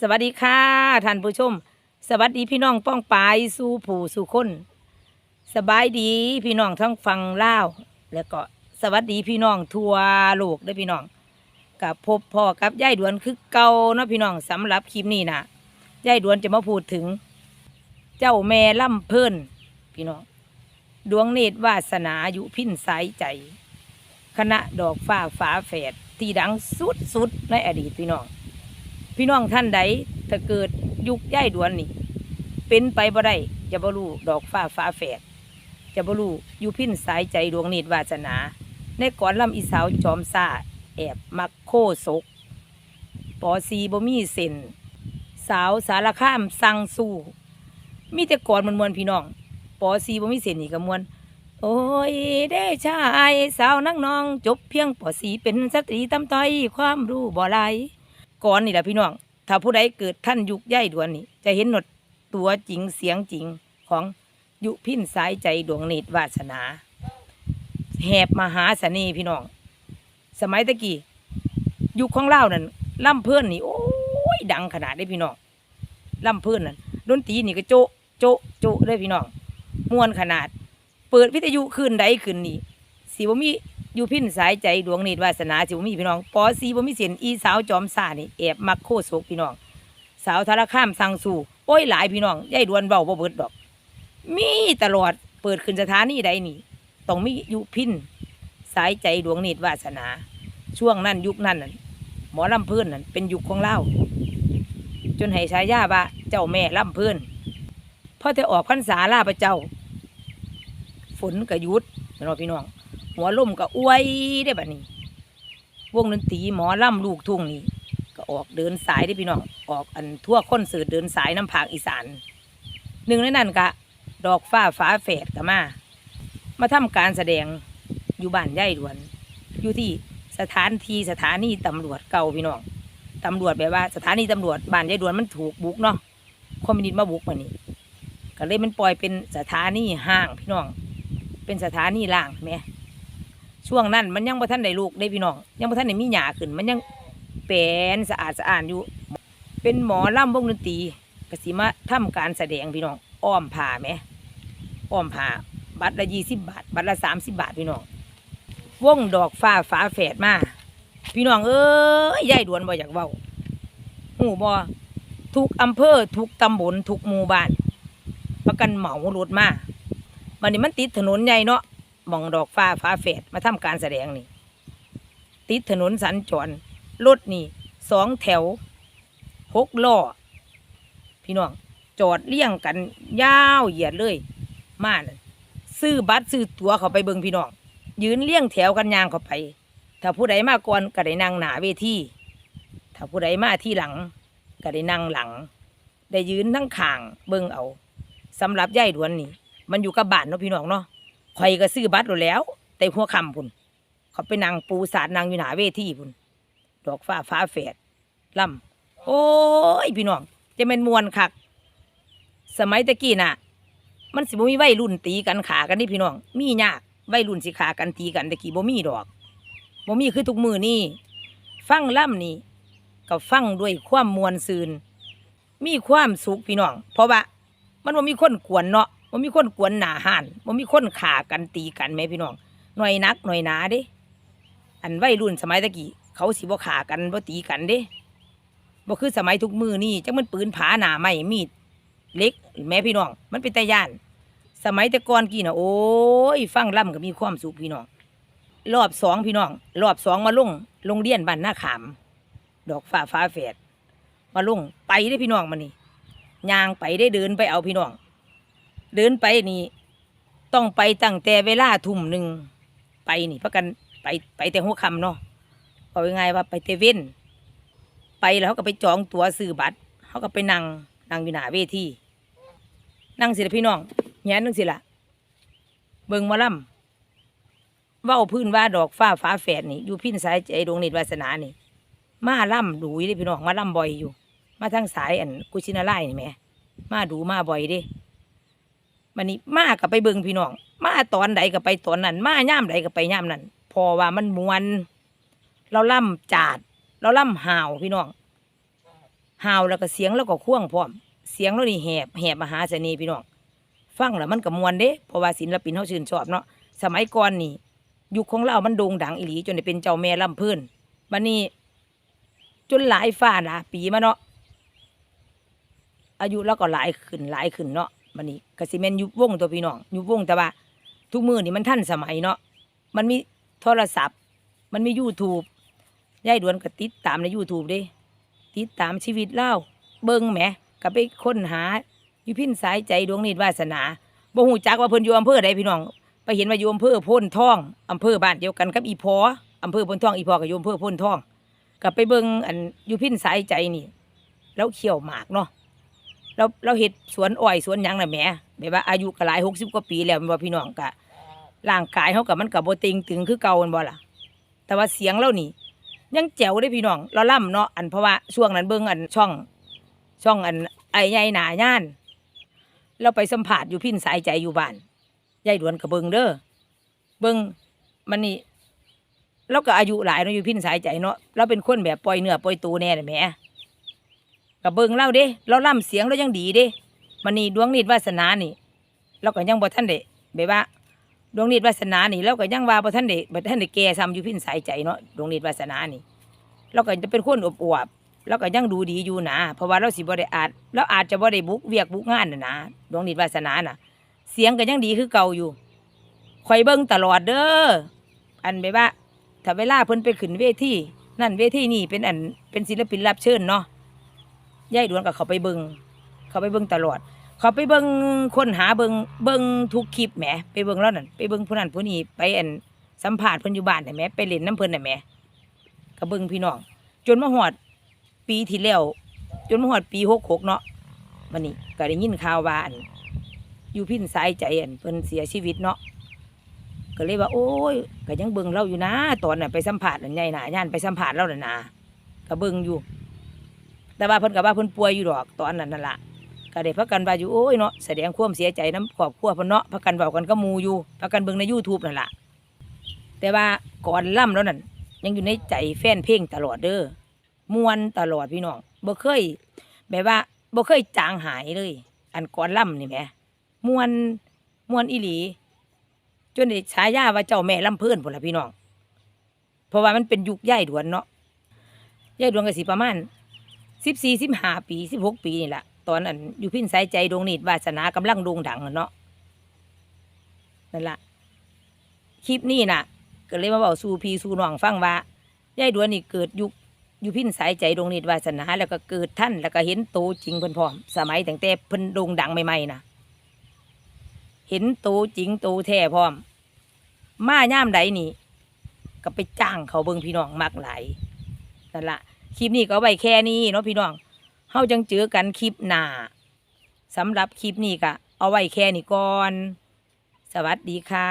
สวัสดีค่ะท่านผู้ชม สวัสดีพี่น้องป้องปายสู่ผู้สู่คน สบายดีพี่น้องทั้งฟังเล่าวแล้วก็สวัสดีพี่น้องทั่วโลกเด้วยพี่น้องกับพบพ่อกับยายดวนคือเก่าเนาะพี่น้องสำหรับคลิปนี้นะยายดวนจะมาพูดถึง เจ้าแม่ล่ำเพิ่นพี่น้อง ดวงเนตรวาสนาอยู่พินสายใจ คณะดอกฟ้าฝาแฝดที่ดังสุดๆในอดีตพี่น้อง พี่น้องท่านใดถ้าเกิดยุคย่ายดวนนี่เป็นไปบ่ได้จะบ่รู้ดอกฟ้าฟ้าแฝดจะบ่รู้อยู่พินสายใจดวงเนิดวาสนา ในก่อนลำอีสาวจอมซาแอบมักโคศกปอซีบ่มีเส้นสาวสารข้ามสั่งสู้ มีแต่ก่อนมันมวนๆพี่น้อง ปอซีบ่มีเส้นนี่ก็มวนโอ้ยได้ชายสาวนักน้อง จบเพียงปอสีเป็นสตรีตำต้อยความรู้บ่หลายก่อนนี่แหละพี่น้อง ถ้าผู้ใดเกิดท่านยุคย่ายดวนนี่ จะเห็นหนดตัวจริงเสียงจริงของยุพินสายใจดวงเนตรวาสนาแหบมหาเสน่ห์พี่น้อง สมัยตะกี้ยุคของเล่านั่นล่ำเพื่อนนี่โอ้ยดังขนาดได้พี่น้องล่ำเพื่อนนั่นดนตรีนี่ก็โจะโจะโจะได้พี่น้อง มวนขนาด เปิดวิทยุคืนใดคืนนี้สิบ่มีอยู่พินสายใจดวงนิดวาสนาสิบ่มีพี่น้องปอสีบ่มีเสียนอีสาวจอมซ่านี่แอบมักโคศกพี่น้อง สาวทารข้ามสังสู่โอ้ยหลายพี่น้องยายดวนเบาบ่เบิดดอก มีตลอดเปิดขึ้นสถานีใดนี่ต้องมีอยู่พินสายใจดวงนิดวาสนา ช่วงนั้นยุคนั้นน่ะหมอลำเพื่อนนั่นเป็นยุคของเล่าจนให้ฉายาว่าเจ้าแม่ลำเพื่อนพอจะออกพรรษาลาพระเจ้า ฝนก็หยุดพี่น้องพี่น้อง หัวลมก็อวยได้แบัดนี้ วงดนตรีหมอลำลูกทุ่งนี่ก็ออกเดินสายได้พี่น้อง ออกอันทั่วคอนเสิร์ตเดินสายน้ำผากอีสาน หนึ่งในนั้นก็ดอกฟ้าฟ้าแฝดก็มา มาทำการแสดงอยู่บ้านย่ายดวน อยู่ที่สถานที่สถานีตำรวจเก่าพี่น้องตำรวจแบบว่าสถานีตำรวจบ้านย่ายดวนมันถูกบุกเนาะคอมมิวนิสต์มาบุกมานี่ก็เลยมันปล่อยเป็นสถานีห้างพี่น้อง เป็นสถานีล่างแม่ช่วงนั้นมันยังบ่ทันได้ลูกได้พี่น้องยังบ่ทันได้มีหยาขึ้น มันยังแปลนสะอาดสะอาดอยู่ เป็นหมอล่ำวงดนตรีกสิมาทำการแสดงพี่น้องอ้อมผ่าไหมอ้อมผ่าบัตรละยี่สิบบาท บัตรละสามสิบบาทพี่น้องวงดอกฟ้าฝาแฝดมาพี่น้องเอ้ยยายดวนบ่อยากเว้าหูบ่ทุกอำเภอทุกตำบลทุกหมู่บ้าน ประกันเหมารถมา มันนี่มันติดถนนใหญ่เนาะมองดอกฟ้าฟ้าแฝดมาทำการแสดงนี่ ติดถนนสัญจรรถนี่สองแถวหกล้อพี่น้องจอดเลี่ยงกันยาวเหยียดเลยมาซื้อบัตรซื้อตั๋วเขาไปเบิงพี่น้อง ยืนเลี่ยงแถวกันยางเขาไป ถ้าผู้ใดมาก่อนก็ได้นั่งหนาเวทีถ้าผู้ใดมาที่หลังก็ได้นั่งหลัง ได้ยืนทั้งข้างเบิงเอาสำหรับย่ายดวนนี่ มันอยู่กับบ้านเนาะพี่น้องเนาะข่อยก็ซื้อบัตรอแล้ว แต่หัวคำพุ่นเขาไปนั่งปูสาดนั่งอยู่หนาเวทีพุ่นดอกฟ้าฟ้าแฝดล่ำโอ้ยพี่น้องจะเป็นมวนคัก สมัยตะกี้น่ะ มันสิบ่มีวัยรุ่นตีกันขากันนี่พี่น้อง มียากวัยรุ่นสิขากันตีกันตะกี้บ่มีดอกบ่มีคือทุกมือนี่ฟังล่ำนี่ก็ฟังด้วยความมวลซืน มีความสุขพี่น้อง เพราะว่ามันบ่มีคนกวนเนาะ บ่มีคนกวนหนาห่านบ่มีคนขากันตีกันแหมพี่น้องหน่อยนักหน่อยหนาเด้ อันวัยรุ่นสมัยตะกี้เขาสิบ่ขากันบ่ตีกันเด้บ่คือสมัยทุกมือนี่จังมันปืนผาหนาไม้มีดเล็กแม่พี่น้อง มันเป็นตาย่าน สมัยแต่ก่อนกี่น่ะโอ้ยฟังล่ำก็มีความสุขพี่น้อง รอบสองพี่น้อง รอบสองมาลงโรงเรียนบ้านหน้าขาม ดอกฟ้าฟ้าแฝดมาลงไปได้พี่น้องมานี่ยางไปได้เดินไปเอาพี่น้อง เดินไปนี่ต้องไปตั้งแต่เวลาทุ่มหนึ่งไปนี่พักกันไปไปแต่หัวคำเนาะบอกยังไงว่าไปเตเว่นไปแล้วเขาก็ไปจองตั๋วซื้อบัตรเขาก็ไปนั่งนั่งอยู่หน้าเวทีนั่งสิละพี่น้องแง้นนั่งสิละเบิงมาล่ำเว้าพื้นว่าดอกฟ้าฟ้าแฝดนี่อยู่พินสายใจดวงนิดวาสนานี่ มาล่ำดูเลยพี่น้องมาล่ำบ่อยอยู่ มาทางสายอันกุชินาไล่นี่แหม่มาดูมาบ่อยด้ มันนี้มากับไปเบิ่งพี่น้อง มาตอนใดก็ไปตอนนั้น มาย่ามใดก็ไปย่ามนั้นพอว่ามันมวน เราล่ำจาด เราล่ำห่าวพี่น้องหาวแล้วก็เสียงแล้วก็ข่วงพร้อม เสียงแล้วนี่แหบแหบมหาเสน่ห์พี่น้องฟังแล้วมันก็มวนเด้เพราะว่าศิลปินเฮาชื่นชอบเนาะสมัยก่อนนี่ยุคของเรามันโด่งดังอีหลีจนได้เป็นเจ้าแม่ลำเพิ่นบัดนี้จนหลายฟ้าหลายปีมาเนาะอายุเราก็หลายขึ้นหลายขึ้นเนาะ บัดนี้ก็สิแม่นยุบวงตัวพี่น้องยุบวงแต่ว่า ทุกมือนี่มันทันสมัยเนาะมันมีโทรศัพท์ มันมี YouTube ยายดวนก็ติดตามใน YouTube เด้ ติดตามชีวิตเล่าเบิ่งแหมก็ไปค้นหาอยู่พินสายใจดวงนิดวาสนาบ่ฮู้จักว่าเพิ่นอยู่อำเภอใดพี่น้อง ไปเห็นว่าอยู่อำเภอโพ้นทองอำเภอบ้านเดียวกันกับอีพออำเภอโพ้นทองอีพอกับอยู่อำเภอโพ้นทองก็ไปเบิ่งอันอยู่พินสายใจนี่ แล้วเขี่ยวหมากเนาะ เราเราเฮ็ดสวนอ้อยสวนหยังน่ะแหมแบบว่าอายุก็หลาย60กว่าปีแล้วแม่นบ่พี่น้องก็ร่างกายเฮาก็มันก็บ่เต็งตึงคือเก่าแม่นบ่ล่ะ แต่ว่าเสียงเรานี่ ยังแจ๋วได้พี่น้อง เราล่ำเนาะอันเพราะว่าช่วงนั้นเบิ่งอันช่อง ช่องอันไอ้ใหญ่หนาย่าน เราไปสัมผัสอยู่พินสายใจอยู่บ้านยายดวนกับเบิงเด้อเบิงมันนี่เราก็อายุหลายเนาะอยู่พินสายใจเนาะเราเป็นคนแบบปล่อยเนื้อปล่อยตัวแน่เลยแหม กับเบิงเล่าเด้เราล่ำเสียงเรายังดีเด้มันนี่ดวงนิดวาสนานี่เราก็ยังบ่ท่านเด้แบบว่าดวงนิดวาสนานี่เราก็ยังว่าบ่ท่านเด้บ่ท่านเด้แก่ซ้ำอยู่พินสายใจเนาะดวงนิดวาสนานี่เราก็จะเป็นคนอบอวบเราก็ยังดูดีอยู่นะเพราะว่าเราสิบ่ได้อาจเราอาจจะบ่ได้บุกเวียกบุกงานน่ะนะดวงนิดวาสนาน่ะ เสียงก็ยังดีคือเก่าอยู่คอยเบิ่งตลอดเด้ออันแบบว่าถ้าเวลาเพิ่นไปขึ้นเวทีนั่นเวทีนี่เป็นอันเป็นศิลปินรับเชิญเนาะ ยายดวนก็เขาไปเบิงเขาไปเบิงตลอด เขาไปเบิงค้นหาเบิงเบิงทุกคลิปแหมไปเบิงแล้วนั่นไปเบิงผู้นั้นผู้นี้ไปอันสัมภาษณ์เพิ่นอยู่บ้านน่ะแหมไปเล่นน้ำเพิ่นน่ะแหมก็เบิงพี่น้อง จนมาฮอดปีที่แล้วจนมาฮอดปี66เนาะวันนี้ก็ได้ยินข่าวว่าอันอยู่พินสายใจอันเพิ่นเสียชีวิตเนาะก็เลยว่า โอ้ยก็ยังเบิงเราอยู่นะ ตอนน่ะไปสัมภาษณ์อันใหญ่น่ะย่านไปสัมภาษณ์เราน่ะนะก็เบิงอยู่ แต่ว่าเพิ่นก็ว่าเพิ่นป่วยอยู่ดอกตอนนั้นนั่นล่ะก็ได้พักกันว่าอยู่โอ้ยเนาะแสดงความเสียใจน้ำครอบครัวเพิ่นเนาะพักกันเว้ากันก็มูอยู่พักกันเบิ่งใน YouTube นั่นล่ะแต่ว่าก่อนล่ำแล้วนั่นยังอยู่ในใจแฟนเพลงตลอดเด้อมวนตลอดพี่น้องบ่เคย แบบว่าบ่เคยจางหายเลย อันก่อนล่ำนี่แหมมวนมวนอีหลี จนได้ฉายาว่าเจ้าแม่ลำเพิ่อนพุ่นล่ะพี่น้อง เพราะว่ามันเป็นยุคย่ายดวนเนาะย่ายดวนก็สิประมาณ สิบสี่สิบห้าปีสิบหกปีนี่แหละตอนอันอยู่พินสายใจดวงนิดวาสนากำลังด่งดังเนาะนั่นละคลิปนี้น่ะ ก็เลยมาบอกสู่พีสู่น้องฟังว่ายายดวนนี่เกิดยุคอยู่พินสายใจดวงนิดวาสนา แล้วก็เกิดท่านแล้วก็เห็นโตจริงเพิ่นพร้อม สมัยแตั้งแต่เพิ่นด่งดังใหม่ๆนะเห็นโตจริงโตแท้พร้อม มาย่ามใดนี่ ก็ไปจ้างเขาเบิ่งพี่น้องมักหลายนั่นละ คลิปนี้ก็ไว้แค่นี้เนาะพี่น้องเฮาจังเจอกันคลิปหน้าสำหรับคลิปนี้ก็เอาไว้แค่นี้ก่อน สวัสดีค่ะ